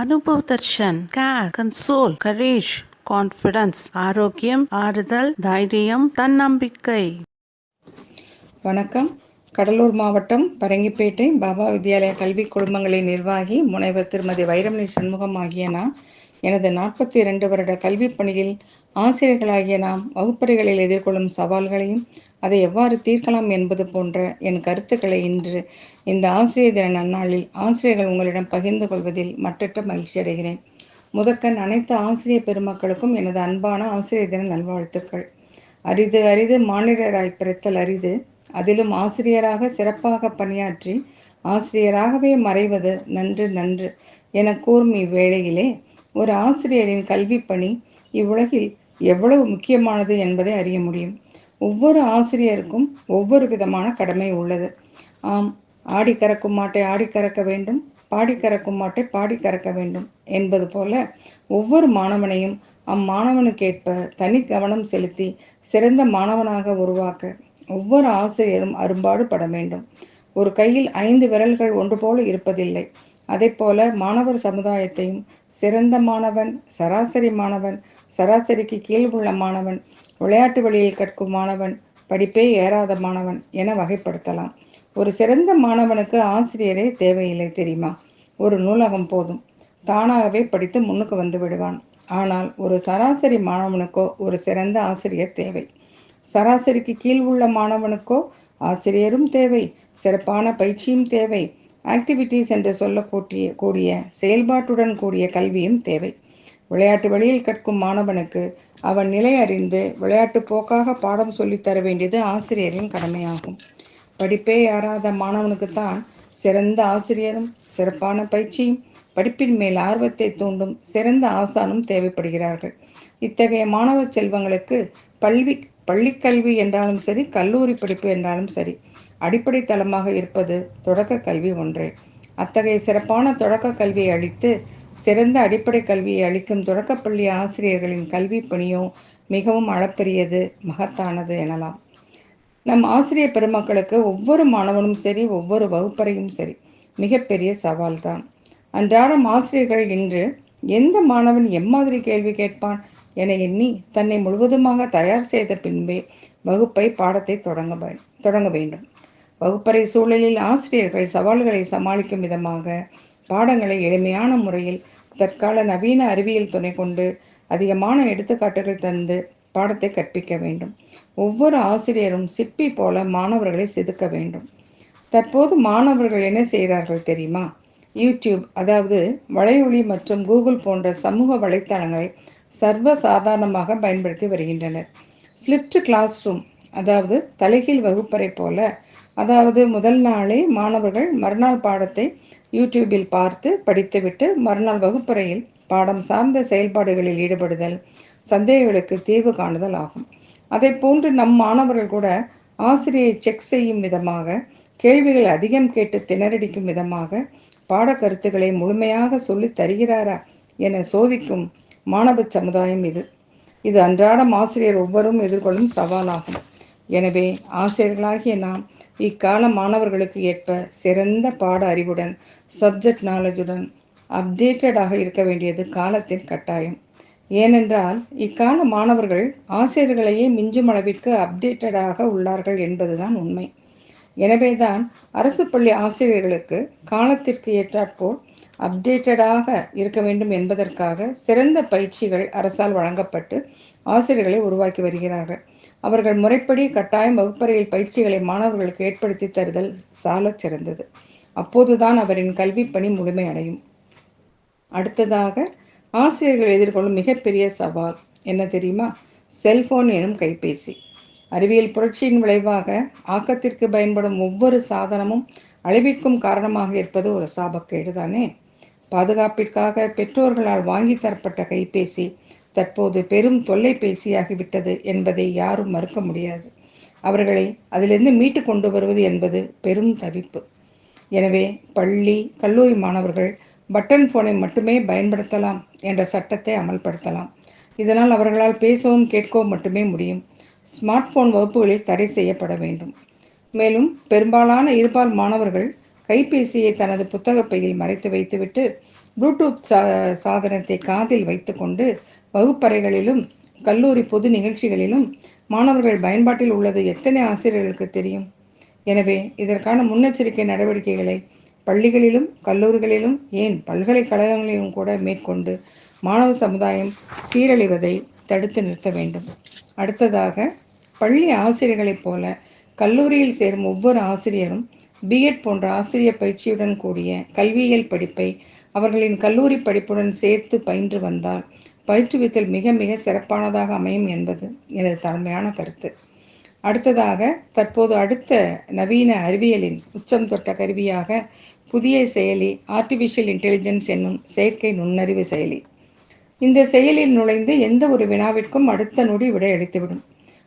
அனுபவ் தர்ஷன் care console courage confidence ஆரோக்கியம் ஆறுதல் தைரியம் தன்னம்பிக்கை. வணக்கம். கடலூர் மாவட்டம் பரங்கிப்பேட்டை பாபா வித்யாலய கல்வி குழுமங்களின் நிர்வாகி முனைவர் திருமதி வைரமணி சண்முகம் ஆகிய நான் எனது நாற்பத்தி இரண்டு வருட கல்வி பணியில் ஆசிரியர்களாகிய நாம் வகுப்பறைகளில் எதிர்கொள்ளும் சவால்களையும் அதை எவ்வாறு தீர்க்கலாம் என்பது போன்ற என் கருத்துக்களை இன்று இந்த ஆசிரியர் தின நன்னாளில் ஆசிரியர்கள் உங்களிடம் பகிர்ந்து கொள்வதில் மற்றற்ற மகிழ்ச்சி அடைகிறேன். முதற்கண் அனைத்து ஆசிரியர் பெருமக்களுக்கும் எனது அன்பான ஆசிரியர் தின நல்வாழ்த்துக்கள். அரிது அரிது மாநிலராய் பிறத்தல் அரிது. அதிலும் ஆசிரியராக சிறப்பாக பணியாற்றி ஆசிரியராகவே மறைவது நன்று நன்று என கூறும் இவ்வேளையிலே ஒரு ஆசிரியரின் கல்வி பணி இவ்வுலகில் எவ்வளவு முக்கியமானது என்பதை அறிய முடியும். ஒவ்வொரு ஆசிரியருக்கும் ஒவ்வொரு விதமான கடமை உள்ளது. ஆம் ஆடி கறக்கும் மாட்டை ஆடி கறக்க வேண்டும் பாடி கறக்கும் மாட்டை பாடி கறக்க வேண்டும் என்பது போல ஒவ்வொரு மாணவனையும் அம்மாணவனுக்கேற்ப தனி கவனம் செலுத்தி சிறந்த மாணவனாக உருவாக்க ஒவ்வொரு ஆசிரியரும் அரும்பாடு பட வேண்டும். ஒரு கையில் ஐந்து விரல்கள் ஒன்று போல இருப்பதில்லை. அதே போல மாணவர் சமுதாயத்தையும் சிறந்த மாணவன் சராசரி மாணவன் சராசரிக்கு கீழ் உள்ள மாணவன் விளையாட்டு வழியில் கற்கும் மாணவன் படிப்பே ஏறாத மாணவன் என வகைப்படுத்தலாம். ஒரு சிறந்த மாணவனுக்கு ஆசிரியரே தேவையில்லை தெரியுமா? ஒரு நூலகம் போதும். தானாகவே படித்து முன்னுக்கு வந்து விடுவான். ஆனால் ஒரு சராசரி மாணவனுக்கோ ஒரு சிறந்த ஆசிரியர் தேவை. சராசரிக்கு கீழ் உள்ள மாணவனுக்கோ ஆசிரியரும் தேவை. சிறப்பான பயிற்சியும் தேவை. ஆக்டிவிட்டீஸ் என்று சொல்லக்கூடிய கூடிய செயல்பாட்டுடன் கூடிய கல்வியும் தேவை. விளையாட்டு வழியில் கற்கும் மாணவனுக்கு அவன் நிலை அறிந்து விளையாட்டு போக்காக பாடம் சொல்லித் தர வேண்டியது ஆசிரியரின் கடமையாகும். படிப்பே யாராத மாணவனுக்குத்தான் சிறந்த ஆசிரியரும் சிறப்பான பயிற்சியும் படிப்பின் மேல் ஆர்வத்தை தூண்டும் சிறந்த ஆசானும் தேவைப்படுகிறார்கள். இத்தகைய மாணவ செல்வங்களுக்கு பல்வி பள்ளிக்கல்வி என்றாலும் சரி கல்லூரி படிப்பு என்றாலும் சரி அடிப்படை தளமாக இருப்பது தொடக்க கல்வி ஒன்றே. அத்தகைய சிறப்பான தொடக்க கல்வியை அளித்து சிறந்த அடிப்படை கல்வியை அளிக்கும் தொடக்கப்பள்ளி ஆசிரியர்களின் கல்வி பணியோ மிகவும் அளப்பரியது மகத்தானது எனலாம். நம் ஆசிரியர் பெருமக்களுக்கு ஒவ்வொரு மாணவனும் சரி ஒவ்வொரு வகுப்பறையும் சரி மிகப்பெரிய சவால்தான். அன்றாடம் ஆசிரியர்கள் இன்று எந்த மாணவன் எம்மாதிரி கேள்வி கேட்பான்? என எண்ணி தன்னை முழுவதுமாக தயார் செய்த பின்பே வகுப்பை பாடத்தை தொடங்க தொடங்க வேண்டும். வகுப்பறை சூழலில் ஆசிரியர்கள் சவால்களை சமாளிக்கும் விதமாக பாடங்களை எளிமையான முறையில் தற்கால நவீன அறிவியல் துணை கொண்டு அதிகமான எடுத்துக்காட்டுகள் தந்து பாடத்தை கற்பிக்க வேண்டும். ஒவ்வொரு ஆசிரியரும் சிற்பி போல மாணவர்களை செதுக்க வேண்டும். தற்போது மாணவர்கள் என்ன செய்கிறார்கள் தெரியுமா? யூடியூப் அதாவது வலையொலி மற்றும் கூகுள் போன்ற சமூக வலைத்தளங்களை சர்வ சாதாரணமாக பயன்படுத்தி வருகின்றனர். ஃப்ளிப்ட் கிளாஸ் ரூம் அதாவது தலைகீழ் வகுப்பறை போல அதாவது முதல் நாளே மாணவர்கள் மறுநாள் பாடத்தை யூடியூபில் பார்த்து படித்துவிட்டு மறுநாள் வகுப்பறையில் பாடம் சார்ந்த செயல்பாடுகளில் ஈடுபடுதல் சந்தேகங்களுக்கு தீர்வு காணுதல் ஆகும். அதை போன்று நம் மாணவர்கள் கூட ஆசிரியை செக் செய்யும் விதமாக கேள்விகள் அதிகம் கேட்டு திணறடிக்கும் விதமாக பாடக்கருத்துக்களை முழுமையாக சொல்லி தருகிறாரா என சோதிக்கும் மாணவ சமுதாயம் இது. இது அன்றாடம் ஆசிரியர் ஒவ்வொரும் எதிர்கொள்ளும் சவாலாகும். எனவே ஆசிரியர்களாகிய நாம் இக்கால மாணவர்களுக்கு ஏற்ப சிறந்த பாட அறிவுடன் சப்ஜெக்ட் நாலேஜுடன் அப்டேட்டடாக இருக்க வேண்டியது காலத்தின் கட்டாயம். ஏனென்றால் இக்கால மாணவர்கள் ஆசிரியர்களையே மிஞ்சும் அளவிற்கு அப்டேட்டடாக உள்ளார்கள் என்பதுதான் உண்மை. எனவேதான் அரசு பள்ளி ஆசிரியர்களுக்கு காலத்திற்கு ஏற்றாற்போல் அப்டேட்டடாக இருக்க வேண்டும் என்பதற்காக சிறந்த பயிற்சிகள் அரசால் வழங்கப்பட்டு ஆசிரியர்களை உருவாக்கி வருகிறார்கள். அவர்கள் முறைப்படி கட்டாயம் வகுப்பறையில் பயிற்சிகளை மாணவர்களுக்கு ஏற்படுத்தி தருதல் சாலச் சிறந்தது. அப்போதுதான் அவரின் கல்வி பணி முழுமையடையும் அடுத்ததாக ஆசிரியர்கள் எதிர்கொள்ளும் மிகப்பெரிய சவால் என்ன தெரியுமா? செல்போன் எனும் கைபேசி. அறிவியல் புரட்சியின் விளைவாக ஆக்கத்திற்கு பயன்படும் ஒவ்வொரு சாதனமும் அழிவிற்கும் காரணமாக இருப்பது ஒரு சாபக்கேடு தானே? பாதுகாப்பிற்காக பெற்றோர்களால் வாங்கி தரப்பட்ட கைபேசி தற்போது பெரும் தொல்லைபேசியாகிவிட்டது என்பதை யாரும் மறுக்க முடியாது. அவர்களை அதிலிருந்து மீட்டு கொண்டு வருவது என்பது பெரும் தவிப்பு. எனவே பள்ளி கல்லூரி மாணவர்கள் பட்டன் ஃபோனை மட்டுமே பயன்படுத்தலாம் என்ற சட்டத்தை அமல்படுத்தலாம். இதனால் அவர்களால் பேசவும் கேட்கவும் மட்டுமே முடியும். ஸ்மார்ட் போன் வகுப்புகளில் தடை செய்யப்பட வேண்டும். மேலும் பெரும்பாலான இருபால் மாணவர்கள் கைபேசியை தனது புத்தகப்பையில் மறைத்து வைத்துவிட்டு ப்ளூடூத் சா சாதனத்தை காதில் வைத்துக்கொண்டு வகுப்பறைகளிலும் கல்லூரி பொது நிகழ்ச்சிகளிலும் மாணவர்கள் பயன்பாட்டில் உள்ளது எத்தனை ஆசிரியர்களுக்கு தெரியும்? எனவே இதற்கான முன்னெச்சரிக்கை நடவடிக்கைகளை பள்ளிகளிலும் கல்லூரிகளிலும் ஏன் பல்கலைக்கழகங்களிலும் கூட மேற்கொண்டு மாணவ சமுதாயம் சீரழிவதை தடுத்து நிறுத்த வேண்டும். அடுத்ததாக பள்ளி ஆசிரியர்களைப் போல கல்லூரியில் சேரும் ஒவ்வொரு ஆசிரியரும் பிஎட் போன்ற ஆசிரியர் பயிற்சியுடன் கூடிய கல்வியியல் படிப்பை அவர்களின் கல்லூரி படிப்புடன் சேர்த்து பயின்று வந்தால் பயிற்றுவித்தல் மிக மிக சிறப்பானதாக அமையும் என்பது எனது தலைமையான கருத்து. அடுத்ததாக தற்போது அடுத்த நவீன அறிவியலின் உச்சம் தொட்ட கருவியாக புதிய செயலி ஆர்டிஃபிஷியல் இன்டெலிஜென்ஸ் என்னும் செயற்கை நுண்ணறிவு செயலி. இந்த செயலில் நுழைந்து எந்த ஒரு வினாவிற்கும் அடுத்த நொடி விடை அளித்துவிடும்.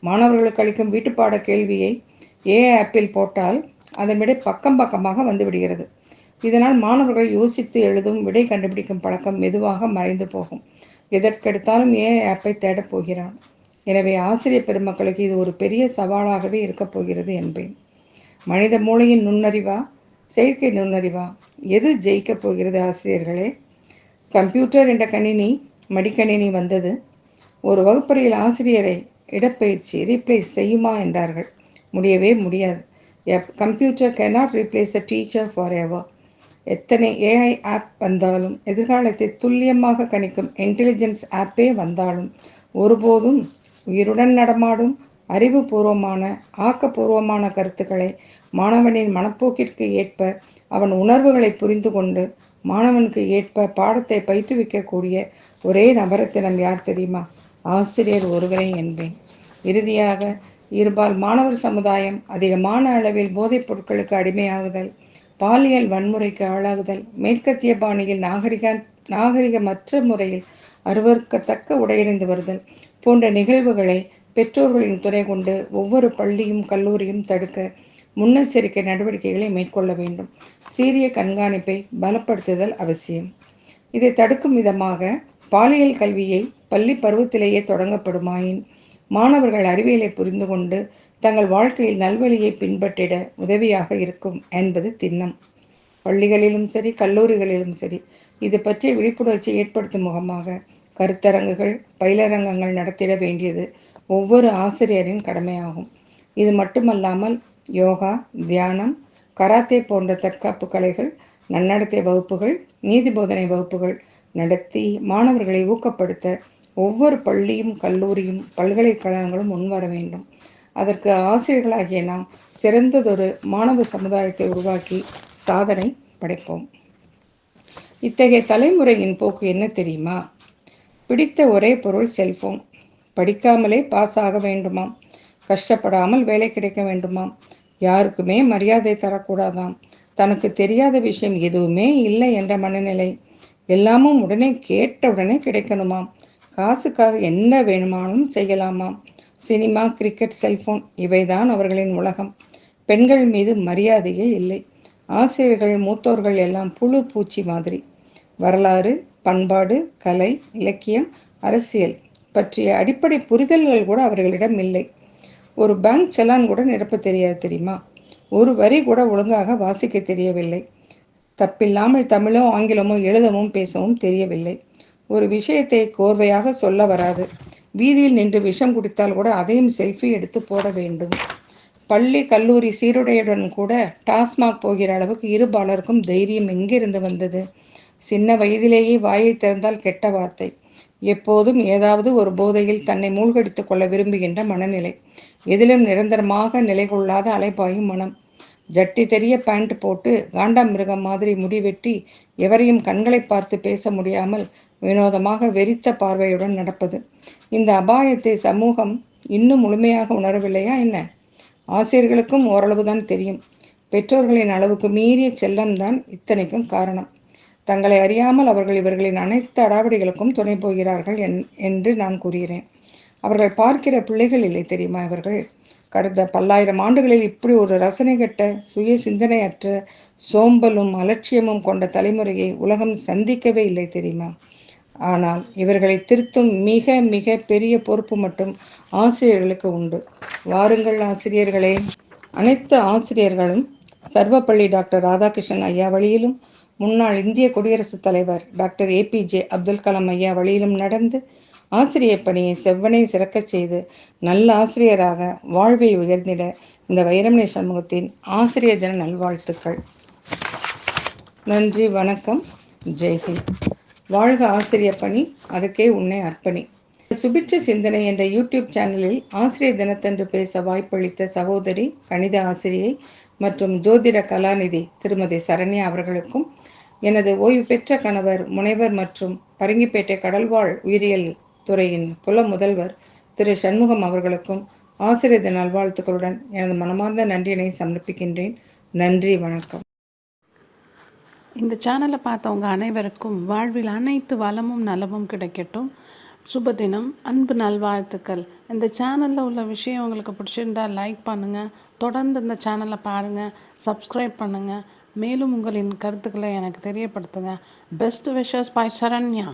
மாணவர்களுக்கு அளிக்கும் வீட்டுப்பாட கேள்வியை ஏ ஆப்பில் போட்டால் அதன் விடை பக்கம் பக்கமாக வந்து விடுகிறது. இதனால் மாணவர்கள் யோசித்து எழுதும் விடை கண்டுபிடிக்கும் பழக்கம் மெதுவாக மறைந்து போகும். எதற்கெடுத்தாலும் ஏ ஆப்பை தேடப் போகிறான். எனவே ஆசிரியர் பெருமக்களுக்கு இது ஒரு பெரிய சவாலாகவே இருக்கப் போகிறது என்பேன். மனித மூளையின் நுண்ணறிவா? செயற்கை நுண்ணறிவா? எது ஜெயிக்கப் போகிறது ஆசிரியர்களே? கம்ப்யூட்டர் என்ற கணினி மடிக்கணினி வந்தது. ஒரு வகுப்பறையில் ஆசிரியரை இடப்பெயர்ச்சி ரீப்ளேஸ் செய்யுமா என்றார்கள். முடியவே முடியாது. A computer cannot replace a teacher forever எவர் எத்தனை ஏஐ ஆப் வந்தாலும் எதிர்காலத்தை துல்லியமாக கணிக்கும் இன்டெலிஜென்ஸ் ஆப்பே வந்தாலும் ஒருபோதும் உயிருடன் நடமாடும் அறிவுபூர்வமான ஆக்கப்பூர்வமான கருத்துக்களை மாணவனின் மனப்போக்கிற்கு ஏற்ப அவன் உணர்வுகளை புரிந்து கொண்டு மாணவனுக்கு ஏற்ப பாடத்தை பயிற்றுவிக்கக்கூடிய ஒரே நபரத்தினம் யார் தெரியுமா? ஆசிரியர் ஒருவரே என்பேன். இறுதியாக இருபால் மாணவர் சமுதாயம் அதிகமான அளவில் போதைப் பொருட்களுக்கு அடிமையாகுதல் பாலியல் வன்முறைக்கு ஆளாகுதல். மேற்கத்திய பாணியில் நாகரிக நாகரிகமற்ற முறையில் அருவருக்கத்தக்க உடையடைந்து வருதல் போன்ற நிகழ்வுகளை பெற்றோர்களின் துணை கொண்டு ஒவ்வொரு பள்ளியும் கல்லூரியும் தடுக்க முன்னெச்சரிக்கை நடவடிக்கைகளை மேற்கொள்ள வேண்டும். சீரிய கண்காணிப்பை பலப்படுத்துதல் அவசியம். இதை தடுக்கும் விதமாக பாலியல் கல்வியை பள்ளி பருவத்திலேயே தொடங்கப்படுமாயின் மாணவர்கள் அறிவியலை புரிந்து கொண்டு தங்கள் வாழ்க்கையில் நல்வழியை பின்பற்றிட உதவியாக இருக்கும் என்பது திண்ணம். பள்ளிகளிலும் சரி கல்லூரிகளிலும் சரி இது பற்றிய விழிப்புணர்ச்சி ஏற்படுத்தும் முகமாக கருத்தரங்குகள் பயிலரங்கங்கள் நடத்திட வேண்டியது ஒவ்வொரு ஆசிரியரின் கடமையாகும். இது மட்டுமல்லாமல் யோகா தியானம் கராத்தே போன்ற தற்காப்பு கலைகள் நன்னடத்தை வகுப்புகள் நீதி போதனை வகுப்புகள் நடத்தி மாணவர்களை ஊக்கப்படுத்த ஒவ்வொரு பள்ளியும் கல்லூரியும் பல்கலைக்கழகங்களும் முன்வர வேண்டும். அதற்கு ஆசிரியர்களாகிய நாம் சிறந்ததொரு மாணவ சமுதாயத்தை உருவாக்கி சாதனை படைப்போம். இத்தகைய தலைமுறையின் போக்கு என்ன தெரியுமா? பிடித்த ஒரே பொருள் செல்போன். படிக்காமலே பாஸ் ஆக வேண்டுமாம். கஷ்டப்படாமல் வேலை கிடைக்க வேண்டுமாம். யாருக்குமே மரியாதை தரக்கூடாதாம். தனக்கு தெரியாத விஷயம் எதுவுமே இல்லை என்ற மனநிலை. எல்லாமும் உடனே கேட்ட உடனே கிடைக்கணுமாம். காசுக்காக என்ன வேணுமானும் செய்யலாமாம். சினிமா கிரிக்கெட் செல்போன் இவைதான் அவர்களின் உலகம். பெண்கள் மீது மரியாதையே இல்லை. ஆசிரியர்கள் மூத்தோர்கள் எல்லாம் புழு பூச்சி மாதிரி. வரலாறு பண்பாடு கலை இலக்கியம் அரசியல் பற்றிய அடிப்படை புரிதல்கள் கூட அவர்களிடம் இல்லை. ஒரு பேங்க் செலான் கூட நிரப்ப தெரியாது தெரியுமா? ஒரு வரி கூட ஒழுங்காக வாசிக்க தெரியவில்லை. தப்பில்லாமல் தமிழோ ஆங்கிலமோ எழுதவும் பேசவும் தெரியவில்லை. ஒரு விஷயத்தை கோர்வையாக சொல்ல வராது. வீதியில் நின்று விஷம் குடித்தால் கூட அதையும் செல்ஃபி எடுத்து போட வேண்டும். பள்ளி கல்லூரி சீருடையுடன் கூட டாஸ்மாக் போகிற அளவுக்கு இருபாலருக்கும் தைரியம் எங்கிருந்து வந்தது? சின்ன வயதிலேயே வாயை திறந்தால் கெட்ட வார்த்தை. எப்போதும் ஏதாவது ஒரு போதையில் தன்னை மூழ்கடித்துக் கொள்ள விரும்புகின்ற மனநிலை. எதிலும் நிரந்தரமாக நிலை கொள்ளாத அலைப்பாயும் மனம். ஜட்டி தெரிய பேண்ட் போட்டு காண்டாமிருகம் மாதிரி முடி வெட்டி எவரையும் கண்களை பார்த்து பேச முடியாமல் வினோதமாக வெறித்த பார்வையுடன் நடப்பது. இந்த அபாயத்தை சமூகம் இன்னும் முழுமையாக உணரவில்லையா என்ன? ஆசிரியர்களுக்கும் ஓரளவு தான் தெரியும். பெற்றோர்களின் அளவுக்கு மீறிய செல்லம் தான் இத்தனைக்கும் காரணம். தங்களை அறியாமல் அவர்கள் இவர்களின் அனைத்து அடாவடிகளுக்கும் துணை போகிறார்கள் என்று நான் கூறுகிறேன். அவர்கள் பார்க்கிற பிள்ளைகள் இல்லை தெரியுமா இவர்கள்? கடந்த பல்லாயிரம் ஆண்டுகளில் இப்படி ஒரு ரசனை கட்ட சுய சிந்தனையற்ற சோம்பலும் அலட்சியமும் கொண்ட தலைமுறையை உலகம் சந்திக்கவே இல்லை தெரியுமா? ஆனால் இவர்களை திருத்தும் மிக மிக பெரிய பொறுப்பு மட்டும் ஆசிரியர்களுக்கு உண்டு. வாருங்கள் ஆசிரியர்களே. அனைத்து ஆசிரியர்களும் சர்வப்பள்ளி டாக்டர் ராதாகிருஷ்ணன் ஐயா வழியிலும் முன்னாள் இந்திய குடியரசுத் தலைவர் டாக்டர் ஏபிஜே அப்துல் கலாம் ஐயா வழியிலும் நடந்து ஆசிரியர் பணியை செவ்வனே சிறக்கச் செய்து நல்ல ஆசிரியராக வாழ்வை உயர்ந்திட இந்த வைரமணி சண்முகத்தின் ஆசிரியர் தின நல்வாழ்த்துக்கள். நன்றி வணக்கம். ஜெய்ஹிந்த். வாழ்க ஆசிரியர் பணி அதுக்கே உன்னை அர்ப்பணி. சுபிட்ச சிந்தனை என்ற யூடியூப் சேனலில் ஆசிரியர் தினத்தன்று பேச வாய்ப்பளித்த சகோதரி கணித ஆசிரியை மற்றும் ஜோதிட கலாநிதி திருமதி சரண்யா அவர்களுக்கும் எனது ஓய்வு பெற்ற கணவர் முனைவர் மற்றும் பரங்கிப்பேட்டை கடல்வாழ் உயிரியல் துறையின் புல முதல்வர் திரு சண்முகம் அவர்களுக்கும் ஆசிரியர் தின நல்வாழ்த்துக்களுடன் எனது மனமார்ந்த நன்றியினை சமர்ப்பிக்கின்றேன். நன்றி வணக்கம். இந்த சேனலை பார்த்தவங்க அனைவருக்கும் வாழ்வில் அனைத்து வளமும் நலமும் கிடைக்கட்டும். சுபதினம் அன்பு நல்வாழ்த்துக்கள். இந்த சேனலில் உள்ள விஷயம் உங்களுக்கு பிடிச்சிருந்தா லைக் பண்ணுங்கள் தொடர்ந்து இந்த சேனலை பாருங்கள் சப்ஸ்கிரைப் பண்ணுங்கள் மேலும் உங்களின் கருத்துக்களை எனக்கு தெரியப்படுத்துங்க. Best wishes bye Saranya.